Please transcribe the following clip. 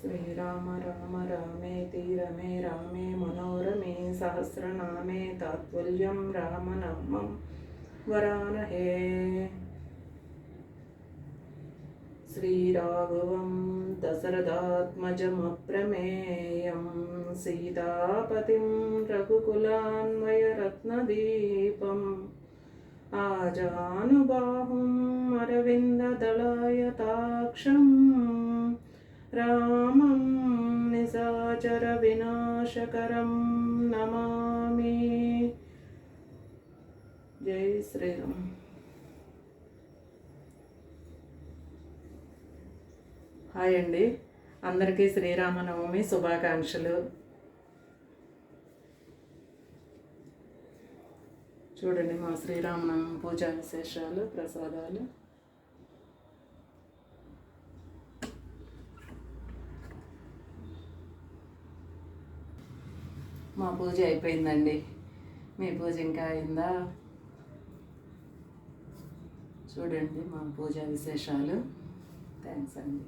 శ్రీరామ రామ రామే తీరమే రామే మనోరమే సహస్రనామే తాత్పర్యం రామనామం వరానహే. శ్రీరాఘవం దశరథాత్మజమప్రమేయం సీతాపతిం రఘుకులాన్వయరత్నదీపం ఆజానుబాహుం అరవిందదళాయతాక్షం రామ निशाचरविनाशकरं नमामि जय श्रीराम హాయ్ అండి అందరికీ శ్రీరామనవమి శుభాకాంక్షలు చూడండి మా శ్రీరామనవమి పూజా విశేషాలు ప్రసాదాలు మా పూజ అయిపోయిందండి. మీ పూజ ఇంకా అయిందా? చూడండి మా పూజ విశేషాలు. థ్యాంక్స్ అండి.